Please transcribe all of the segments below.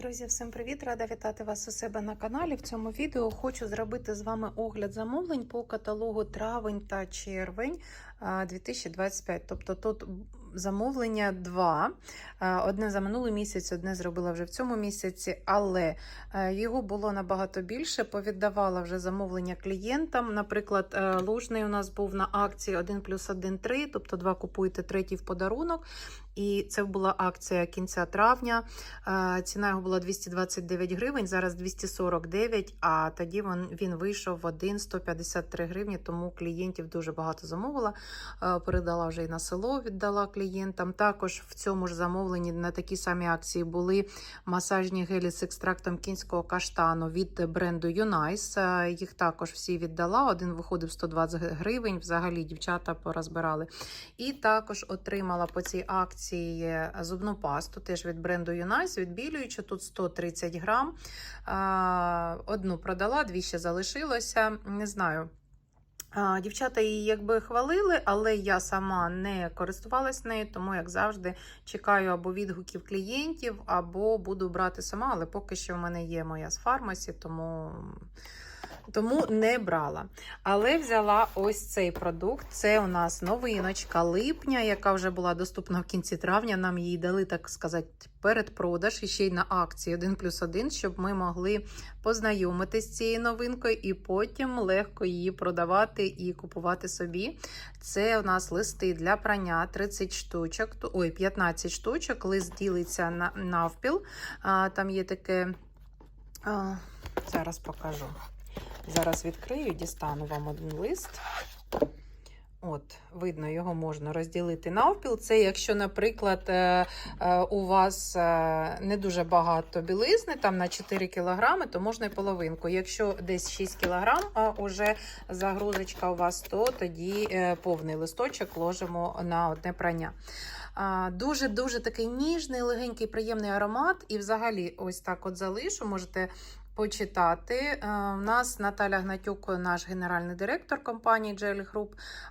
Друзі, всім привіт! Рада вітати вас у себе на каналі. В цьому відео хочу зробити з вами огляд замовлень по каталогу травень та червень 2025. Тобто тут замовлення два. Одне за минулий місяць, одне зробила вже в цьому місяці, але е, його було набагато більше. Повіддавала вже замовлення клієнтам. Наприклад, е, лужний у нас був на акції 1 плюс 1 3, тобто два купуєте третій в подарунок. І це була акція кінця травня. Е, Ціна його була 229 гривень, зараз 249, а тоді він, він вийшов в 1 153 гривні, тому клієнтів дуже багато замовила. Е, Передала вже і на село, віддала клієнтам. Також в цьому ж замовленні на такій самій акції були масажні гелі з екстрактом кінського каштану від бренду Юнайс. Е, Їх також всі віддала. Один виходив 120 гривень. Взагалі дівчата порозбирали. І також отримала по цій акції зубну пасту, теж від бренду Юнайс, відбілюючи тут 130 грам. Одну продала, дві ще залишилося. Не знаю. Дівчата її якби хвалили, але я сама не користувалась нею, тому, як завжди, чекаю або відгуків клієнтів, або буду брати сама, але поки що в мене є моя з фармасі, тому. Тому не брала. Але взяла ось цей продукт. Це у нас новиночка липня, яка вже була доступна в кінці травня. Нам її дали, так сказати, передпродаж і ще й на акції 1 плюс 1, щоб ми могли познайомитися з цією новинкою і потім легко її продавати і купувати собі. Це у нас листи для прання 30 штучок, ой, 15 штучок. Лист ділиться на навпіл. А, Там є таке. А, зараз покажу. Зараз відкрию, дістану вам один лист. От, видно, його можна розділити навпіл. Це якщо, наприклад, е, е, у вас е, не дуже багато білизни, там на 4 кг, то можна і половинку. Якщо десь 6 кг, а уже загрузочка у вас, то тоді повний листочок ложимо на одне прання. Дуже-дуже такий ніжний, легенький, приємний аромат. І взагалі, ось так от залишу, можете почитати. Е, У нас Наталя Гнатюк, наш генеральний директор компанії Jelly Group,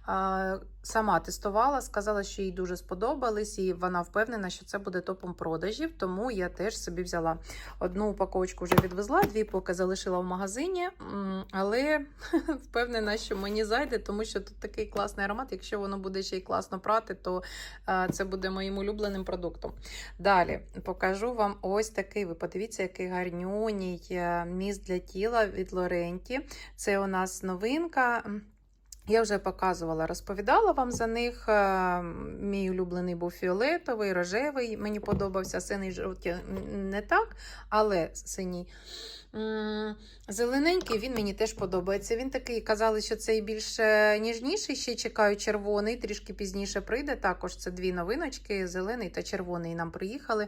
е, сама тестувала, сказала, що їй дуже сподобались, і вона впевнена, що це буде топом продажів. Тому я теж собі взяла одну упаковочку вже відвезла, дві поки залишила в магазині, але впевнена, що мені зайде, тому що тут такий класний аромат. Якщо воно буде ще й класно прати, то е, це буде моїм улюбленим продуктом. Далі покажу вам ось такий. Ви подивіться, який гарнюній е, міст для тіла від Лоренті. Це у нас новинка. Я вже показувала, розповідала вам за них. Е, Мій улюблений був фіолетовий, рожевий. Мені подобався синий жовтий не так, але синій. Зелененький він мені теж подобається. Він такий, казали, що цей більш е, ніжніший. Ще чекаю червоний, трішки пізніше прийде. Також це дві новиночки: зелений та червоний нам приїхали.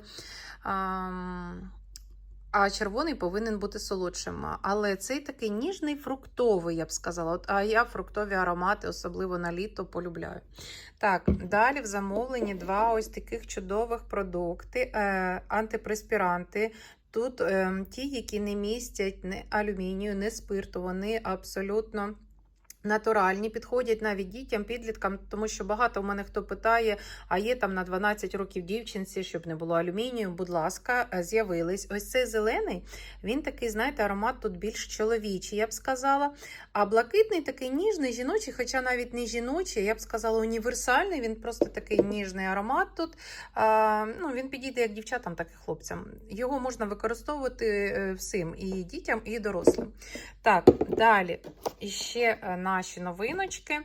А червоний повинен бути солодшим. Але цей такий ніжний фруктовий, я б сказала. От, А я фруктові аромати, особливо на літо, полюбляю. Так, далі в замовленні два ось таких чудових продукти: е, антипреспіранти. Тут е, ті, які не містять не алюмінію, не спирту, вони абсолютно. Натуральні, підходять навіть дітям, підліткам, тому що багато в мене хто питає, а є там на 12 років дівчинці, щоб не було алюмінію. Будь ласка, е, з'явились. Ось цей зелений, він такий, знаєте, аромат тут більш чоловічий, я б сказала. А блакитний такий ніжний, жіночий, хоча навіть не жіночий, я б сказала, універсальний. Він просто такий ніжний аромат тут. А, ну, Він підійде як дівчатам, так і хлопцям. Його можна використовувати е, всім, і дітям, і дорослим. Так, далі. І ще е, наші новиночки.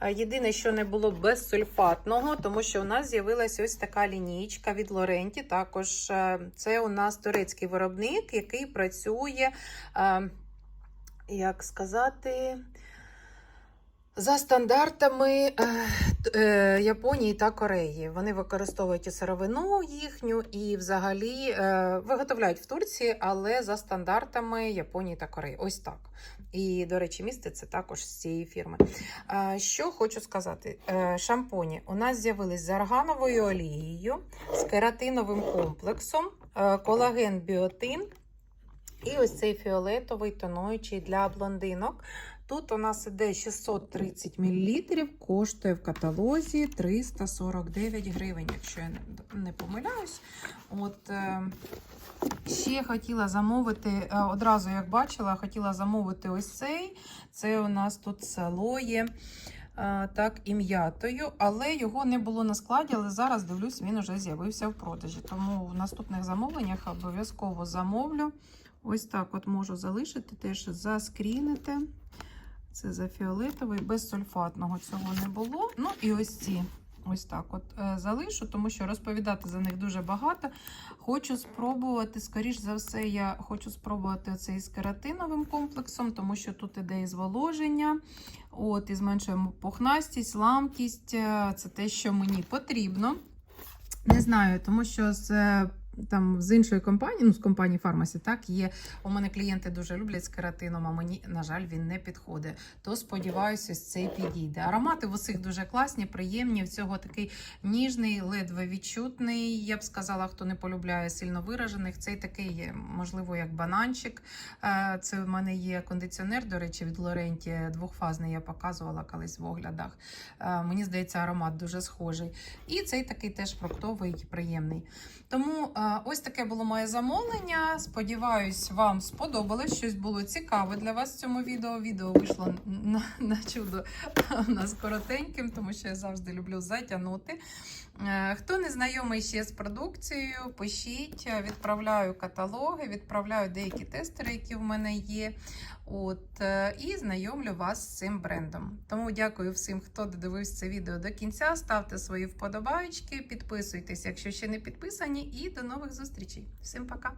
Е, Єдине, що не було безсульфатного, тому що у нас з'явилася ось така лінійка від Лоренті. Також е, це у нас турецький виробник, який працює, е, як сказати, за стандартами е, е, Японії та Кореї. Вони використовують і сировину їхню, і взагалі е, виготовляють в Турції, але за стандартами Японії та Кореї. Ось так. І, до речі, це також з цієї фірми. Е, Що хочу сказати: Е, шампуні у нас з'явились з аргановою олією, з кератиновим комплексом, е, колаген біотин. І ось цей фіолетовий тонуючий для блондинок. Тут у нас іде 630 мл, коштує в каталозі 349 гривень, якщо я не- помиляюсь. От, е, ще хотіла замовити, е, одразу як бачила, хотіла замовити ось цей. Це у нас тут салоє. е, Так, і м'ятою, але його не було на складі, але зараз дивлюсь, він вже з'явився в продажі. Тому в наступних замовленнях обов'язково замовлю. Ось так от можу залишити, теж заскрінити. Це за фіолетовий, без сульфатного цього не було. Ну і ось ці. Ось так от е, залишу, тому що розповідати за них дуже багато. Хочу спробувати, скоріш за все, я хочу спробувати цей з кератиновим комплексом, тому що тут іде і зволоження, от, і зменшуємо пухнастість, ламкість. Е, Це те, що мені потрібно. Не знаю, тому що з. Там з іншої компанії, ну з компанії Фармасі, так є. У мене клієнти дуже люблять з кератином, а мені, на жаль, він не підходить. То сподіваюся, цей підійде. Аромати в усіх дуже класні, приємні. В цього такий ніжний, ледве відчутний. Я б сказала, хто не полюбляє сильно виражених. Цей такий, є, можливо, як бананчик. Е, Це в мене є кондиціонер, до речі, від Лоренті двохфазний. Я показувала колись в оглядах. Е, Мені здається, аромат дуже схожий. І цей такий теж фруктовий, приємний. Тому е, ось таке було моє замовлення. Сподіваюсь, вам сподобалось. Щось було цікаве для вас в цьому відео. Відео вийшло на, на чудо у нас коротеньким, тому що я завжди люблю затягнути. Е, Хто не знайомий ще з продукцією, пишіть, Е, відправляю каталоги, відправляю деякі тестери, які в мене є. От, е, і знайомлю вас з цим брендом. Тому дякую всім, хто додивився це відео до кінця. Ставте свої вподобайки, підписуйтесь, якщо ще не підписані, і до нових зустрічей. Всім пока!